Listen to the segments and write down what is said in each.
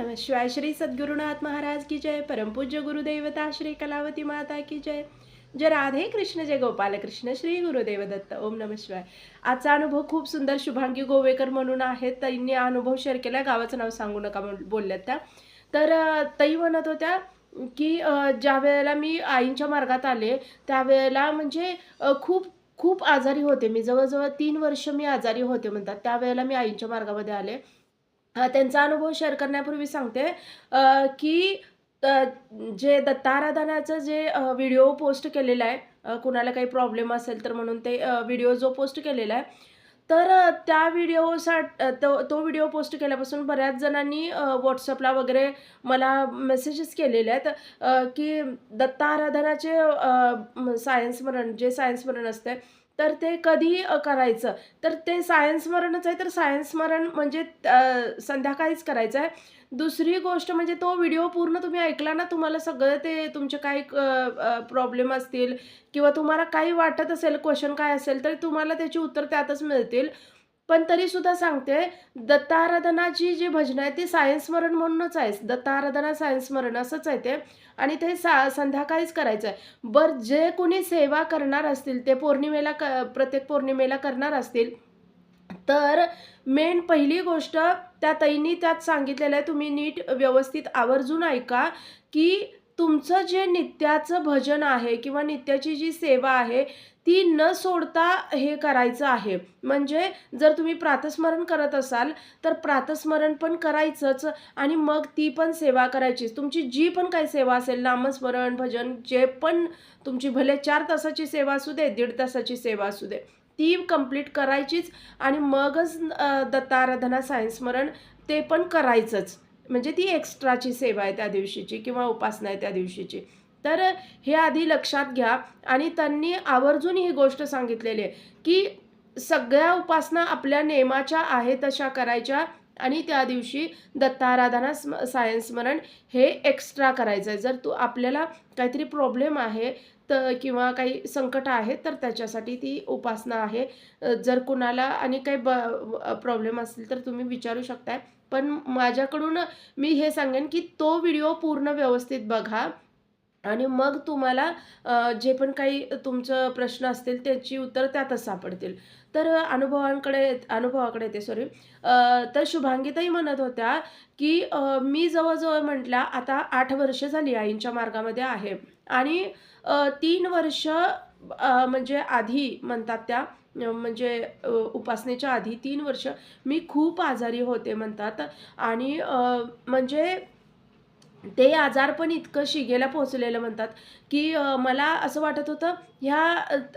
नमः शिवाय श्री सद्गुरुनाथ महाराज की जय परमपूज्य गुरुदेवता श्री कलावती माता की जय। जय राधे कृष्ण जय गोपाल कृष्ण श्री गुरुदेव दत्त ओम नमः शिवाय। आजचा अनुभव खूप सुंदर शुभांगी गोवेकर म्हणून आहेत त्यांनी अनुभव शेअर केला गावाचं नाव सांगू नका बोलल्यात त्या. तर ताई म्हणत होत्या की ज्या वेळेला मी आईंच्या मार्गात आले त्यावेळेला म्हणजे खूप खूप आजारी होते मी. जवळजवळ तीन वर्ष मी आजारी होते म्हणतात. त्यावेळेला मी आईंच्या मार्गामध्ये आले. त्यांचा अनुभव शेअर करण्यापूर्वी सांगते. की जे दत्ताराधनाचं जे व्हिडिओ पोस्ट केलेला आहे कुणाला काही प्रॉब्लेम असेल तर म्हणून ते व्हिडिओ जो पोस्ट केलेला आहे तर त्या व्हिडिओसा तो तो व्हिडिओ पोस्ट केल्यापासून बऱ्याच जणांनी व्हॉट्सअपला वगैरे मला मेसेजेस केलेले आहेत. की की दत्ताराधनाचे सायन्स स्मरण जे सायन्स स्मरण असते तर ते कधी करायचं. तर ते सायन्स स्मरणच आहे तर सायन्स स्मरण म्हणजे संध्याकाळीच करायचं आहे दुसरी गोष्ट म्हणजे तो व्हिडिओ पूर्ण तुम्ही ऐकला ना तुम्हाला सगळं ते तुमचे काही प्रॉब्लेम असतील किंवा तुम्हाला काही वाटत असेल क्वेश्चन काय असेल तर तुम्हाला त्याची उत्तर त्यातच मिळतील. पण तरीसुद्धा सांगते दत्ताराधनाची जी भजनं आहेत ती सायन्स स्मरण म्हणूनच आहे दत्ताराधना सायन्स स्मरण असंच आहे ते. आणि ते सा संध्याकाळीच करायचं आहे. बरं जे कोणी सेवा करणार असतील ते पौर्णिमेला क प्रत्येक पौर्णिमेला करणार असतील तर मेन पहिली गोष्ट त्या ताईंनी त्यात सांगितलेलं आहे. तुम्ही नीट व्यवस्थित आवर्जून ऐका की तुमचं जे नित्याचं भजन आहे किंवा नित्याची जी सेवा आहे ती न सोडता हे करायचं आहे. म्हणजे जर तुम्ही प्रातस्मरण करत असाल तर प्रातस्मरण पण करायचंच आणि मग ती पण सेवा करायचीच. तुमची जी पण काही सेवा असेल नामस्मरण भजन जे पण तुमची भले चार तासाची सेवा असू दे दीड तासाची सेवा असू दे ती कंप्लीट करायचीच आणि मगच दत्ताराधना सायन्समरण ते पण करायचंच. म्हणजे ती एक्स्ट्राची सेवा आहे त्या दिवशीची किंवा उपासना आहे त्या दिवशीची. तर हे आधी लक्षात घ्या. आणि त्यांनी आवर्जून ही गोष्ट सांगितलेली आहे की सगळ्या उपासना आपल्या नेमाच्या आहे तशा करायच्या आणि त्या दिवशी दत्ताराधना स्म सायन्स स्मरण हे एक्स्ट्रा करायचं आहे. जर तू आपल्याला काहीतरी प्रॉब्लेम आहे तर किंवा काही संकट आहे तर त्याच्यासाठी ती उपासना आहे. जर कुणाला आणि काही ब प्रॉब्लेम असतील तर तुम्ही विचारू शकताय. पण माझ्याकडून मी हे सांगेन की तो व्हिडिओ पूर्ण व्यवस्थित बघा. आणि मग तुम्हाला जे पण काही तुमचं प्रश्न असतील त्याची उत्तर त्यातच सापडतील. तर अनुभवांकडे अनुभवाकडे येते सॉरी तर शुभांगीताही म्हणत होत्या की मी जवळजवळ म्हटल्या आता आठ वर्ष झाली आईंच्या मार्गामध्ये आहे. आणि तीन वर्ष म्हणजे आधी म्हणतात त्या म्हणजे उपासनेच्या आधी तीन वर्ष मी खूप आजारी होते म्हणतात. आणि म्हणजे ते आजार पण इतकं शिगेला पोहोचलेलं म्हणतात की मला असं वाटत होतं ह्या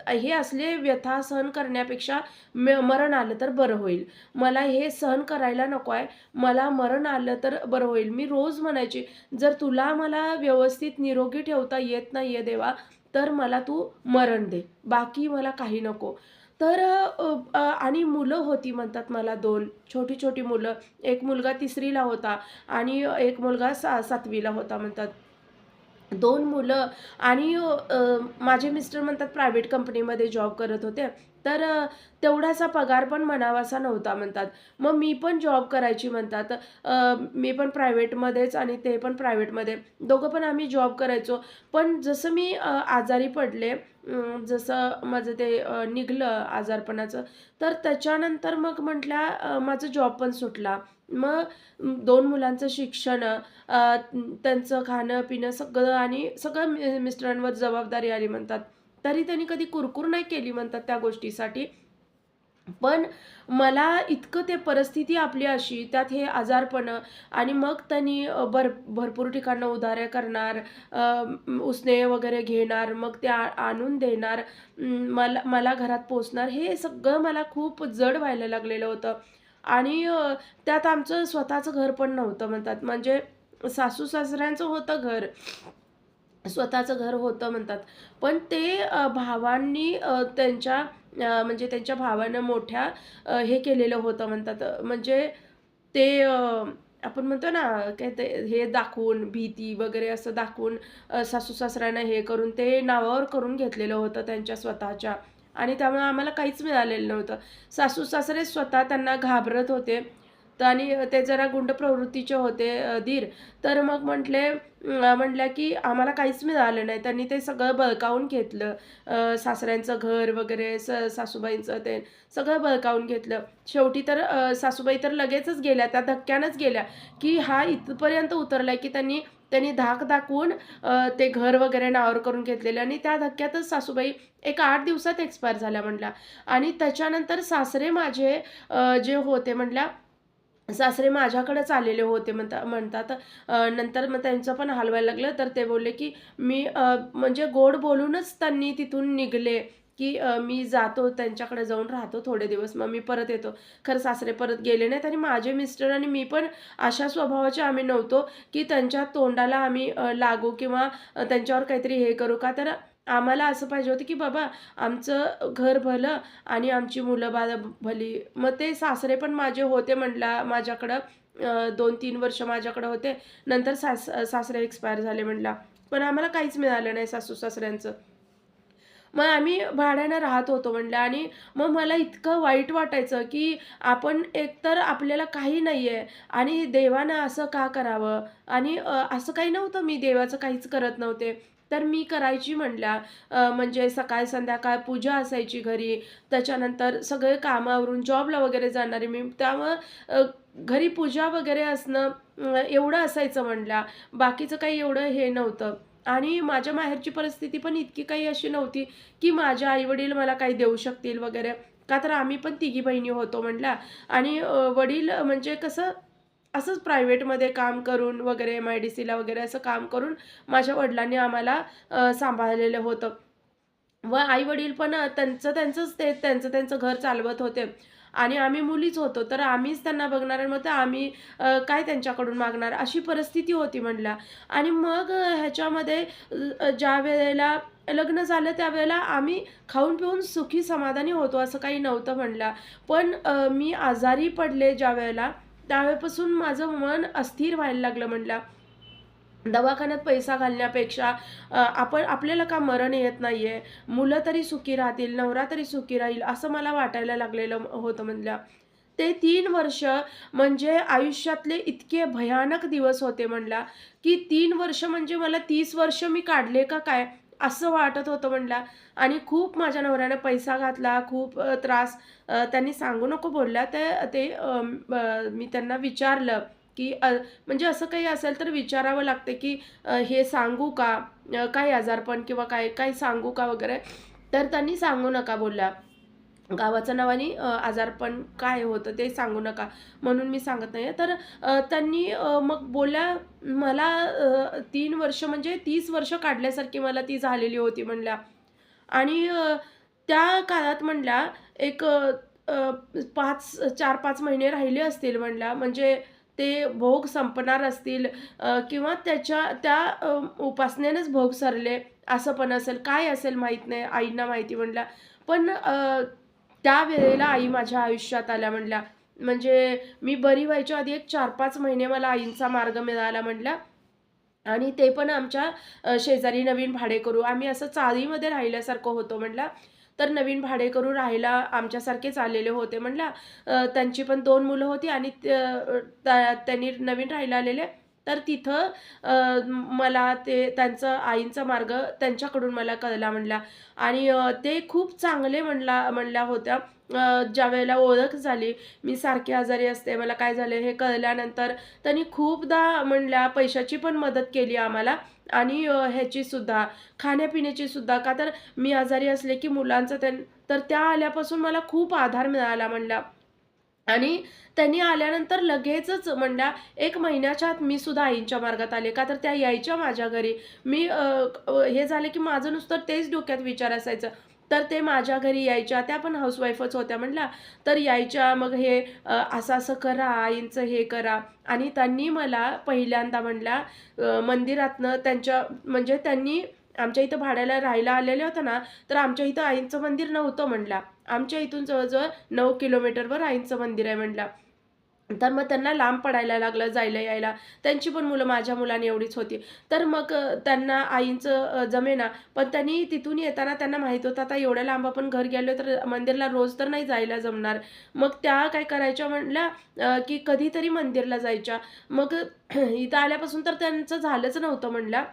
हे असले व्यथा सहन करण्यापेक्षा म मरण आलं तर बरं होईल. मला हे सहन करायला नको आहे. मला मरण आलं तर बरं होईल. मी रोज म्हणायची जर तुला मला व्यवस्थित निरोगी ठेवता येत नाही आहे देवा तर मला तू मरण दे. बाकी मला काही नको. तर आणि मुलं होती म्हणतात मला दोन. छोटी छोटी मुलं. एक मुलगा तिसरीला होता आणि एक मुलगा सा सातवीला होता म्हणतात. दोन मुलं आणि माझे मिस्टर म्हणतात प्रायव्हेट कंपनीमध्ये जॉब करत होते. तर तेवढासा पगार पण म्हणावासा नव्हता म्हणतात. मग मी पण जॉब करायची म्हणतात. मी पण प्रायव्हेटमध्येच आणि ते पण प्रायव्हेटमध्ये दोघं पण आम्ही जॉब करायचो. पण जसं मी आजारी पडले जसं माझं ते निघलं आजारपणाचं तर त्याच्यानंतर मग म्हटल्या माझं जॉब पण सुटला. मग दोन मुलांचं शिक्षण त्यांचं खाणं पिणं सगळं आणि सगळं मि मिस्टरांवर जबाबदारी आली म्हणतात. तरी त्यांनी कधी कुरकुर नाही केली म्हणतात त्या गोष्टीसाठी. पण मला इतकं ते परिस्थिती आपली अशी त्यात हे आजारपणं आणि मग त्यांनी भर भरपूर ठिकाणं उधाऱ्या करणार उसने वगैरे घेणार मग ते आ आणून देणार मला मला घरात पोचणार हे सगळं मला खूप जड व्हायला लागलेलं होतं. आणि त्यात आमचं स्वतःचं घर पण नव्हतं म्हणतात. म्हणजे सासू सासऱ्यांचं होतं घर. स्वतःचं घर होतं म्हणतात. पण ते भावांनी त्यांच्या म्हणजे त्यांच्या भावानं मोठ्या हे केलेलं होतं म्हणतात. म्हणजे ते आपण म्हणतो ना काय ते हे दाखवून भीती वगैरे असं दाखवून सासू सासऱ्यांना हे करून ते नावावर करून घेतलेलं होतं त्यांच्या स्वतःच्या. आणि त्यामुळे आम्हाला काहीच मिळालेलं नव्हतं. सासू सासरे स्वतः त्यांना घाबरत होते. तर आणि ते जरा गुंड प्रवृत्तीचे होते धीर. दीर तर मग म्हटले म्हटल्या की आम्हाला काहीच मिळालं नाही. त्यांनी ते सगळं बळकावून घेतलं. सासऱ्यांचं घर वगैरे स सासूबाईंचं ते सगळं बळकावून घेतलं. शेवटी तर सासूबाई तर लगेचच गेल्या त्या धक्क्यानंच गेल्या की हा इथपर्यंत उतरलाय की त्यांनी त्यांनी धाक दाखवून ते घर वगैरे नावर करून घेतलेलं आणि त्या धक्क्यातच सासूबाई एक आठ दिवसात एक्सपायर झाल्या म्हटल्या आणि त्याच्यानंतर सासरे माझे जे होते म्हटल्या सासरे माझ्याकडेच आलेले होते. म्हणता म्हणतात नंतर मग त्यांचं पण हलवायला लागलं. तर ते बोलले की मी म्हणजे गोड बोलूनच त्यांनी तिथून निघले की मी जातो त्यांच्याकडे जाऊन राहतो थोडे दिवस. मग मी परत येतो. खरं सासरे परत गेले नाहीत आणि माझे मिस्टर आणि मी पण अशा स्वभावाचे आम्ही नव्हतो की त्यांच्या तोंडाला आम्ही लागू किंवा त्यांच्यावर काहीतरी हे करू का? तर आम्हाला असं पाहिजे होतं की बाबा आमचं घर भलं आणि आमची मुलं बाळ भली. मग ते सासरे पण माझे होते म्हटला माझ्याकडं दोन तीन वर्ष माझ्याकडं होते. नंतर सास सासरे एक्सपायर झाले म्हटला पण आम्हाला काहीच मिळालं नाही सासू सासऱ्यांचं. मग आम्ही भाड्यानं राहत होतो म्हणलं आणि मग मला इतकं वाईट वाटायचं की आपण एकतर आपल्याला काही नाही आहे आणि देवानं असं का करावं? आणि असं काही नव्हतं मी देवाचं काहीच करत नव्हते. तर मी करायची म्हणल्या म्हणजे सकाळ संध्याकाळ पूजा असायची घरी. त्याच्यानंतर सगळे कामावरून जॉबला वगैरे जाणारी मी. त्यामुळं घरी पूजा वगैरे असणं एवढं असायचं म्हणल्या. बाकीचं काही एवढं हे नव्हतं. आणि माझ्या माहेरची परिस्थिती पण इतकी काही अशी नव्हती की माझ्या आईवडील मला काही देऊ शकतील वगैरे. का तर आम्ही पण तिघी बहिणी होतो म्हणल्या. आणि वडील म्हणजे कसं असंच प्रायव्हेटमध्ये काम करून वगैरे एम आय डी सीला वगैरे असं काम करून माझ्या वडिलांनी आम्हाला सांभाळलेलं होतं व आई-वडील पण त्यांचं त्यांचंच ते त्यांचं त्यांचं घर चालवत होते आणि आम्ही मुलीच होतो. तर आम्हीच त्यांना बघणार मग तर आम्ही काय त्यांच्याकडून मागणार अशी परिस्थिती होती म्हणल्या आणि मग ह्याच्यामध्ये ज्या वेळेला लग्न झालं त्यावेळेला आम्ही खाऊन-पिऊन सुखी समाधानी होतो असं काही नव्हतं म्हणलं. पण मी आजारी पडले ज्यावेळेला त्यावेळेपासून माझं मन अस्थिर व्हायला लागलं म्हटलं. दवाखान्यात पैसा घालण्यापेक्षा आपण आपल्याला का मरण येत नाही आहे मुलं तरी सुखी राहतील, नवरा तरी सुखी राहील, असं मला वाटायला लागलेलं होतं म्हणलं. ते तीन वर्ष म्हणजे आयुष्यातले इतके भयानक दिवस होते म्हणला, की तीन वर्ष म्हणजे मला तीस वर्ष मी काढले का काय, असं वाटत होतं म्हणला. आणि खूप माझ्या नवऱ्याने पैसा घातला, खूप त्रास त्यांनी सांगू नको बोलल्या. तर ते मी त्यांना विचारलं, की म्हणजे असं काही असेल तर विचारावं लागते की हे सांगू का? काय काही आजारपण किंवा काय, काही सांगू का वगैरे? तर त्यांनी सांगू नका बोलल्या. गावाचं नावाने आजारपण काय होतं ते सांगू नका, म्हणून मी सांगत नाही तर त्यांनी मग बोलल्या, "मला तीन वर्ष म्हणजे तीस वर्ष काढल्यासारखी मला ती झालेली होती" म्हणल्या. आणि त्या काळात म्हणल्या एक पाच चार पाच महिने राहिले असतील म्हणल्या. म्हणजे ते भोग संपणार असतील किंवा त्याच्या त्या उपासनेनंच भोग सरले, असं पण असेल. काय असेल माहीत नाही, आईंना माहिती म्हणल्या. पण त्यावेळेला आई माझ्या आयुष्यात आल्या म्हणल्या. म्हणजे मी बरी व्हायच्या आधी एक 4-5 महिने मला आईंचा मार्ग मिळाला म्हणल्या. आणि ते पण आमच्या शेजारी नवीन भाडेकरू. आम्ही असं चाळीमध्ये राहिल्यासारखं होतो म्हटलं तर नवीन भाडेकरू राहायला आमच्यासारखेच आलेले होते म्हटलं त्यांची पण दोन मुलं होती आणि त्या त्यांनी नवीन राहायला आलेले. तर तिथं मला ते त्यांचं आईंचा मार्ग त्यांच्याकडून मला कळला म्हणला आणि ते खूप चांगले म्हणला म्हणल्या होत्या. ज्या वेळेला ओळख झाली, मी सारखी आजारी असते, मला काय झालं हे कळल्यानंतर त्यांनी खूपदा म्हणल्या पैशाची पण मदत केली आम्हाला आणि ह्याचीसुद्धा ह्याची सुद्धा खाण्यापिण्याची सुद्धा. का तर मी आजारी असले की मुलांचं त्यां तर त्या आल्यापासून मला खूप आधार मिळाला म्हणला आणि त्यांनी आल्यानंतर लगेचच म्हणल्या एक महिन्याच्या आत मी सुद्धा आईंच्या मार्गात आले. का तर त्या यायच्या माझ्या घरी. मी हे झालं की माझं नुसतं तेच डोक्यात विचार असायचं. तर ते माझ्या घरी यायच्या. त्या पण हाऊसवाईफच होत्या म्हणल्या. तर यायच्या मग हे असं-असं करा, आईंचं हे करा आणि त्यांनी मला पहिल्यांदा म्हणल्या मंदिरातनं त्यांच्या म्हणजे त्यांनी आमच्या इथं भाड्याला राहायला आलेल्या होत्या ना, तर आमच्या इथं आईंचं मंदिर नव्हतं म्हटलं आमच्या इथून जवळजवळ नऊ किलोमीटरवर आईंचं मंदिर आहे म्हटलं तर मग त्यांना लांब पडायला लागलं जायला यायला. त्यांची पण मुलं माझ्या मुलाने एवढीच होती. तर मग त्यांना आईंचं जमेना. पण त्यांनी तिथून येताना त्यांना माहीत होतं आता एवढ्या लांब आपण घर गेलो तर मंदिरला रोज तर नाही जायला जमणार. मग त्या काय करायच्या म्हटल्या की कधीतरी मंदिरला जायच्या. मग इथं आल्यापासून तर त्यांचं झालंच नव्हतं म्हटलं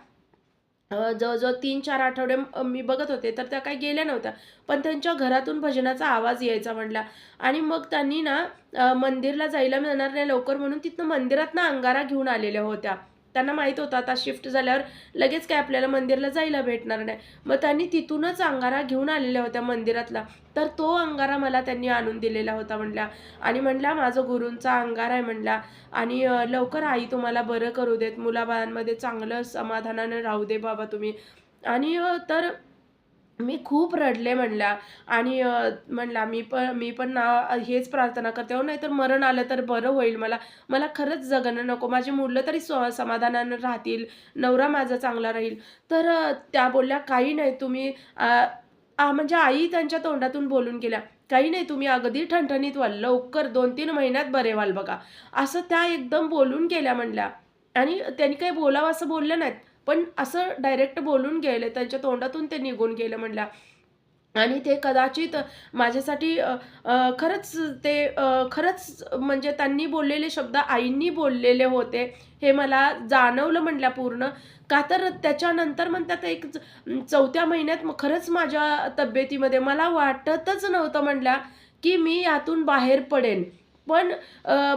जवळजवळ तीन चार आठवडे मी बघत होते तर त्या काही गेल्या नव्हत्या. पण त्यांच्या घरातून भजनाचा आवाज यायचा म्हणला. आणि मग त्यांनी ना मंदिरला जायला मिळणार नाही लवकर म्हणून तिथनं मंदिरात ना अंगारा घेऊन आलेल्या होत्या. त्यांना माहीत होतं आता शिफ्ट झाल्यावर लगेच काय आपल्याला मंदिरला जायला भेटणार नाही. मग त्यांनी तिथूनच अंगारा घेऊन आलेल्या होत्या मंदिरातला. तर तो अंगारा मला त्यांनी आणून दिलेला होता म्हणल्या आणि म्हणला माझं गुरूंचा अंगारा आहे म्हणला. आणि लवकर आई तुम्हाला बरं करू देत. मुलाबाळांमध्ये चांगलं समाधानानं राहू दे बाबा तुम्ही. आणि तर मी खूप रडले म्हणल्या आणि म्हणला मी पण मी पण ना हेच प्रार्थना करते. हो नाहीतर मरण आलं तर बरं होईल मला. मला खरंच जगणं नको. माझी मुलं तरी स्व समाधानानं राहतील. नवरा माझा चांगला राहील. तर त्या बोलल्या काही नाही. तुम्ही म्हणजे आई त्यांच्या तोंडातून बोलून गेल्या. काही नाही. तुम्ही अगदी ठणठणीत व्हाल. लवकर दोन तीन महिन्यात बरे व्हाल बघा. असं त्या एकदम बोलून गेल्या म्हणल्या. आणि त्यांनी काही बोलावं असं बोललं नाहीत. पण असं डायरेक्ट बोलून गेले त्यांच्या तोंडातून ते निघून गेलं म्हणल्या. आणि ते कदाचित माझ्यासाठी खरंच ते खरंच म्हणजे त्यांनी बोललेले शब्द आईंनी बोललेले होते हे मला जाणवलं म्हणल्या पूर्ण. का तर त्याच्यानंतर म्हणतात एक च- चौथ्या महिन्यात मग खरंच माझ्या तब्येतीमध्ये मला वाटतच नव्हतं म्हणल्या की मी यातून बाहेर पडेन. पण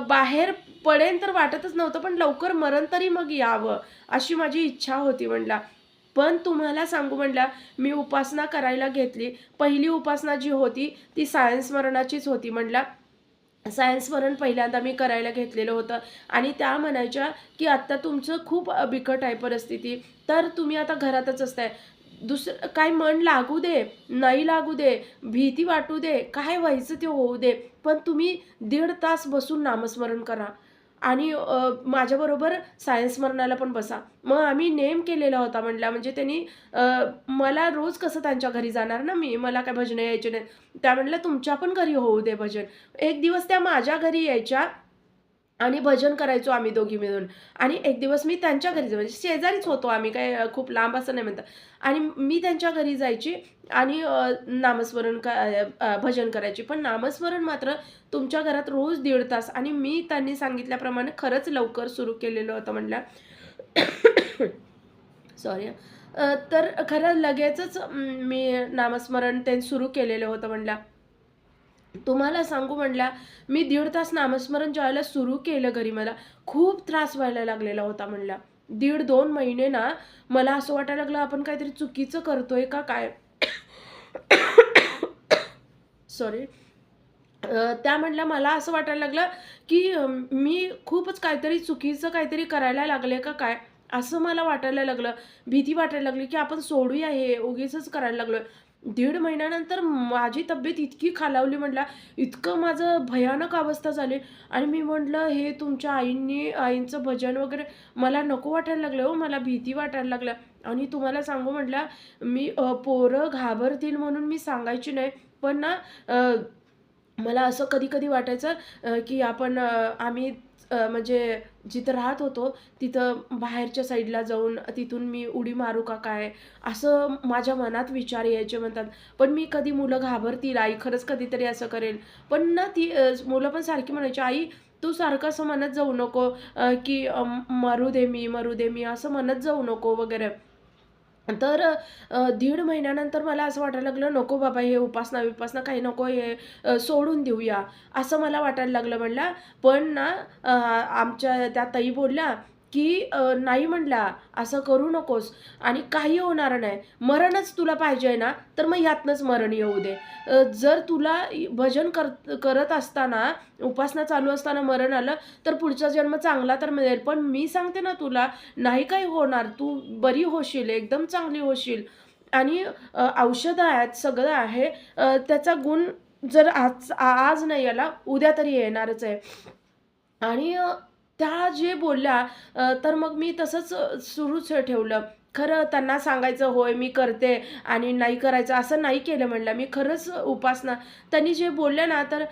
बाहेर पडेन तर वाटतच नव्हतं पण लवकर मरण तरी मग यावं अशी माझी इच्छा होती म्हणला पण तुम्हाला सांगू म्हणला मी उपासना करायला घेतली. पहिली उपासना जी होती ती सायन्समरणाचीच होती म्हणला सायन्समरण पहिल्यांदा मी करायला घेतलेलं होतं. आणि त्या म्हणायच्या की आत्ता तुमचं खूप बिकट आहे परिस्थिती तर तुम्ही आता घरातच असताय. दुसरं काय मन लागू दे नाही लागू दे भीती वाटू दे काय व्हायचं ते होऊ दे पण तुम्ही दीड तास बसून नामस्मरण करा. आणि माझ्याबरोबर सायन्स मरणाला पण बसा. मग आम्ही नेम केलेला होता म्हटला म्हणजे त्यांनी मला रोज कसं त्यांच्या घरी जाणार ना मी? मला काय भजनं यायचे नाही त्या म्हटलं तुमच्या पण घरी होऊ दे भजन. एक दिवस त्या माझ्या घरी यायच्या आणि भजन करायचो आम्ही दोघी मिळून. आणि एक दिवस मी त्यांच्या घरी जायचे. म्हणजे शेजारीच होतो आम्ही काय खूप लांब असं नाही म्हणतात आणि मी त्यांच्या घरी जायची आणि नामस्मरण का भजन करायची. पण नामस्मरण मात्र तुमच्या घरात रोज दीड तास. आणि मी त्यांनी सांगितल्याप्रमाणे खरंच लवकर सुरू केलेलं होतं म्हणल्या सॉरी तर खरं लगेचच मी नामस्मरण ते सुरू केलेलं होतं म्हणल्या तुम्हाला सांगू म्हणला मी दीड तास नामस्मरण ज्यावेळेला सुरू केलं घरी मला खूप त्रास व्हायला लागलेला होता म्हणला. दीड दोन महिने ना मला असं वाटायला लागलं आपण काहीतरी चुकीचं करतोय का काय? सॉरी त्या म्हणल्या मला असं वाटायला लागलं की मी खूपच काहीतरी चुकीचं काहीतरी करायला लागले का काय? असं मला वाटायला लागलं. भीती वाटायला लागली की आपण सोडूया हे उगीच करायला लागलो दीड महिन्यानंतर माझी तब्येत इतकी खालावली म्हटलं इतकं माझं भयानक अवस्था झाली. आणि मी म्हटलं हे तुमच्या आईंनी आईंचं भजन वगैरे मला नको वाटायला लागलं हो मला भीती वाटायला लागल्या आणि तुम्हाला सांगू म्हटलं मी पोरं घाबरतील म्हणून मी सांगायची नाही. पण ना मला असं कधी कधी वाटायचं की आपण आम्ही म्हणजे जिथं राहत होतो तिथं बाहेरच्या साईडला जाऊन तिथून मी उडी मारू का काय? असं माझ्या मनात विचार यायचे म्हणतात. पण मी कधी मुलं घाबरतील आई खरंच कधीतरी असं करेल. पण ना ती मुलं पण सारखी म्हणायची आई तू सारखं असं म्हणत जाऊ नको की मरू दे मी मरू दे मी असं म्हणत जाऊ नको वगैरे. तर दीड महिन्यानंतर मला असं वाटायला लागलं नको बाबा हे उपासना विपासना काही नको हे सोडून देऊया. असं मला वाटायला लागलं म्हणला. पण ना आमच्या त्या ताई बोलल्या की नाही म्हणला असं करू नकोस आणि काही होणार नाही. मरणच तुला पाहिजे ना तर मग ह्यातनंच मरण येऊ दे. जर तुला भजन कर करत असताना उपासना चालू असताना मरण आलं तर पुढचा जन्म चांगला तर मिळेल. पण मी सांगते ना तुला नाही काही होणार. तू बरी होशील एकदम चांगली होशील. आणि औषधं आहेत सगळं आहे. त्याचा गुण जर आज आज नाही आला उद्या तरी येणारच आहे. आणि त्या जे बोलल्या तर मग मी तसंच सुरूच ठेवलं. खरं त्यांना सांगायचं होय मी करते आणि नाही करायचं असं नाही केलं म्हणलं. मी खरंच उपासना त्यांनी जे बोलल्या ना तर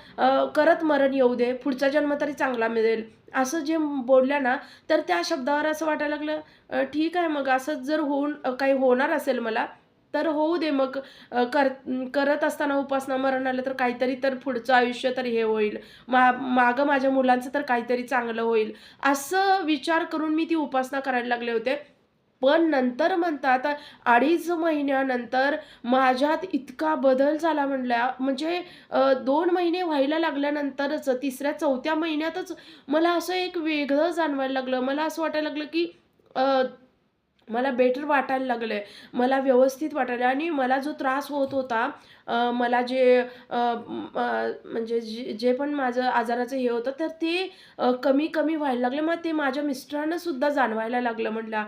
करत मरण येऊ दे पुढचा जन्म तरी चांगला मिळेल. असं जे बोलल्या ना तर त्या शब्दावर असं वाटायला लागलं ठीक आहे मग असं जर होऊन काही होणार असेल मला तर होऊ दे मग. कर करत असताना उपासना मरण आलं तर काहीतरी तर पुढचं आयुष्य तर हे होईल. मा मागं माझ्या मुलांचं तर काहीतरी चांगलं होईल. असं विचार करून मी ती उपासना करायला लागले होते. पण नंतर म्हणतात अडीच महिन्यानंतर माझ्यात इतका बदल झाला म्हणल्या म्हणजे दोन महिने व्हायला लागल्यानंतरच तिसऱ्या चौथ्या महिन्यातच मला असं एक वेगळं जाणवायला लागलं. मला असं वाटायला लागलं की मला बेटर वाटायला लागलं आहे मला व्यवस्थित वाटायला आणि मला जो त्रास होत होता मला जे म्हणजे जे जे पण माझं आजाराचं हे होतं तर ते कमी कमी व्हायला लागलं. मग ते माझ्या मिस्टरांनासुद्धा जाणवायला लागलं म्हटलं.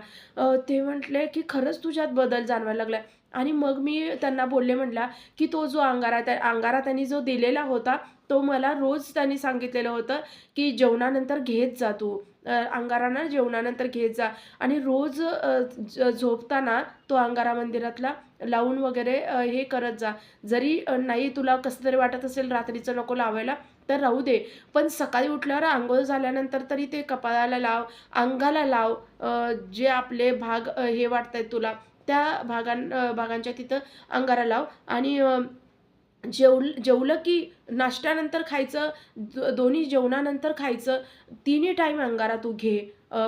ते म्हटले की खरंच तुझ्यात बदल जाणवायला लागलाय. आणि मग मी त्यांना बोलले म्हटला की तो जो अंगारा त्या अंगारा त्यांनी जो दिलेला होता तो मला रोज त्यांनी सांगितलेलं होतं की जेवणानंतर घेत जा तू. अंगाराना जेवणानंतर घेत जा. आणि रोज झोपताना तो अंगारा मंदिरातला लावून वगैरे हे करत जा. जरी नाही तुला कसं तरी वाटत असेल रात्रीचं नको लावायला तर राहू दे. पण सकाळी उठल्यावर आंघोळ झाल्यानंतर तरी ते कपाळाला लाव अंगाला लाव जे आपले भाग हे वाटत आहेत तुला त्या भागां भागांच्या तिथं अंगारा लाव. आणि जेवल जेवलं की नाश्त्यानंतर खायचं दोन्ही जेवणानंतर खायचं तिन्ही टाईम अंगारा तू घे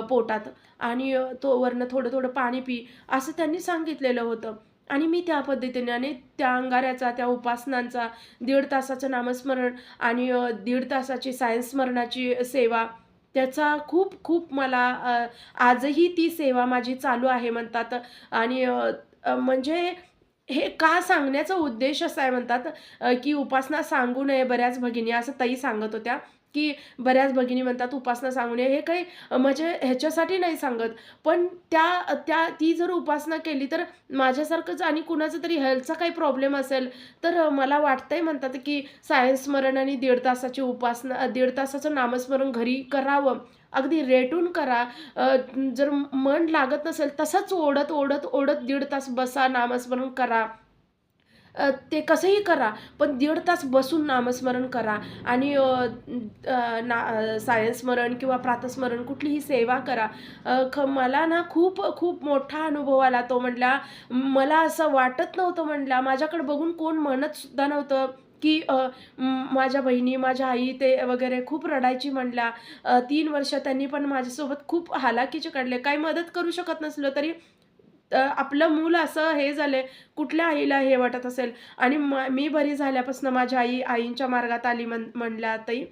पोटात. आणि तो वरनं थोडं थोडं पाणी पी. असं त्यांनी सांगितलेलं होतं. आणि मी त्या पद्धतीने आणि त्या अंगाऱ्याचा त्या उपासनांचा दीड तासाचं नामस्मरण आणि दीड तासाची सायन्सस्मरणाची सेवा त्याचा खूप खूप मला आजही ती सेवा माझी चालू आहे म्हणतात. आणि म्हणजे हे का सांगण्याचा उद्देश असा आहे म्हणतात की उपासना सांगू नये बऱ्याच भगिनी असं ताई सांगत होत्या की बऱ्याच भगिनी म्हणतात उपासना सांगू नये. हे काही म्हणजे ह्याच्यासाठी नाही सांगत पण त्या त्या ती जर उपासना केली तर माझ्यासारखंच आणि कुणाचं तरी हेल्थचा काही प्रॉब्लेम असेल तर मला वाटतंय म्हणतात की सायन्स स्मरण आणि दीड तासाची उपासना दीड तासाचं नामस्मरण घरी करावं. अगदी रेटून करा. जर मन लागत नसेल तसंच ओढत ओढत ओढत दीड तास बसा नामस्मरण करा. ते कसंही करा पण दीड तास बसून नामस्मरण करा. आणि ना अ, किंवा प्रातस्मरण कुठलीही सेवा करा. ख मला ना खूप खूप मोठा अनुभव आला तो म्हणला. मला असं वाटत नव्हतं म्हणला. माझ्याकडे बघून कोण म्हणतसुद्धा नव्हतं. की माझ्या बहिणी माझ्या आई ते वगैरे खूप रडायची म्हणल्या. तीन वर्ष त्यांनी पण माझ्यासोबत खूप हालाकीचे काढले. काही मदत करू शकत नसलो तरी आपलं मूल असं हे झालंय. कुठल्या आईला हे वाटत असेल? आणि म मी बरी झाल्यापासून माझ्या आई आईंच्या मार्गात आली म्हण म्हणल्या ताई.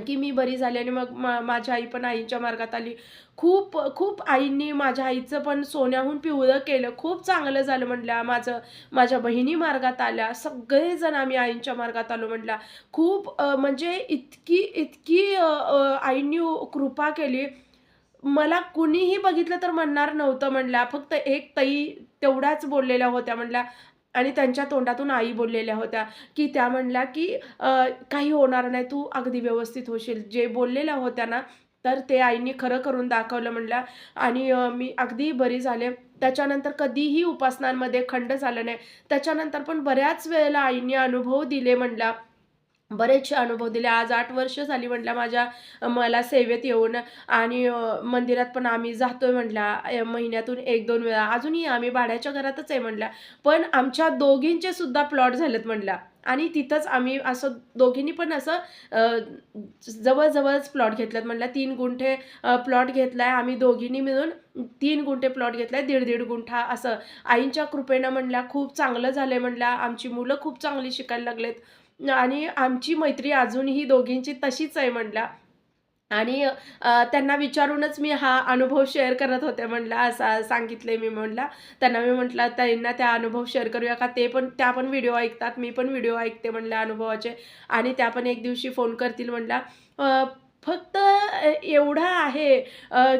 की मी बरी झाली आणि मग मा माझी आई पण आईच्या मार्गात आली. खूप खूप आईंनी माझ्या आईचं पण सोन्याहून पिवळं केलं. खूप चांगलं झालं म्हटल्या. माझं माझ्या बहिणी मार्गात आल्या. सगळेजण आम्ही आईंच्या मार्गात आलो म्हटल्या. खूप म्हणजे इतकी इतकी आईंनी कृपा केली. मला कुणीही बघितलं तर म्हणणार नव्हतं म्हणल्या फक्त एक ताई तेवढ्याच बोललेल्या होत्या म्हणल्या आणि त्यांच्या तोंडातून आई बोललेल्या होत्या की त्या म्हणल्या की काही होणार नाही तू अगदी व्यवस्थित होशील. जे बोललेल्या होत्या ना तर ते आईने खरं करून दाखवलं म्हणल्या आणि मी अगदी बरी झाले. त्याच्यानंतर कधीही उपासनांमध्ये खंड झालं नाही. त्याच्यानंतर पण बऱ्याच वेळेला आईने अनुभव दिले म्हणला बरेचसे अनुभव दिले. आज आठ वर्ष झाली म्हटल्या माझ्या मला सेवेत येऊन आणि मंदिरात पण आम्ही जातोय म्हटल्या महिन्यातून एक दोन वेळा. अजूनही आम्ही भाड्याच्या घरातच आहे म्हटल्या पण आमच्या दोघींचे सुद्धा प्लॉट झालेत म्हटल्या आणि तिथंच आम्ही असं दोघींनी पण असं जवळजवळच प्लॉट घेतल्यात म्हटलं. तीन गुंठे प्लॉट घेतलाय. आम्ही दोघींनी मिळून तीन गुंठे प्लॉट घेतलाय. दीड दीड गुंठा असं. आईंच्या कृपेनं म्हणल्या खूप चांगलं झालंय म्हणल्या आमची मुलं खूप चांगली शिकायला लागलेत. आणि आमची मैत्री अजूनही दोघींची तशीच आहे म्हणल्या आणि त्यांना विचारूनच मी हा अनुभव शेअर करत होते म्हणला असा सांगितले मी म्हणला. त्यांना मी म्हटलं त्यांना त्या अनुभव शेअर करूया का? ते पण त्या पण व्हिडिओ ऐकतात मी पण व्हिडिओ ऐकते म्हणल्या अनुभवाचे. आणि त्या पण एक दिवशी फोन करतील म्हणला फक्त एवढा आहे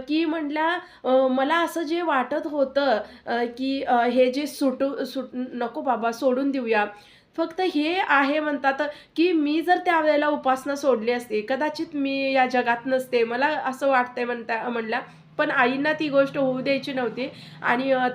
की म्हणल्या मला असं जे वाटत होतं की हे जे सुटू सुट नको बाबा सोडून देऊया. फक्त हे आहे म्हणतात की मी जर त्यावेळेला उपासना सोडली असते कदाचित मी या जगात नसते. मला असं वाटतंय म्हणता म्हणल्या पण आईंना ती गोष्ट होऊ द्यायची नव्हती. आणि अ,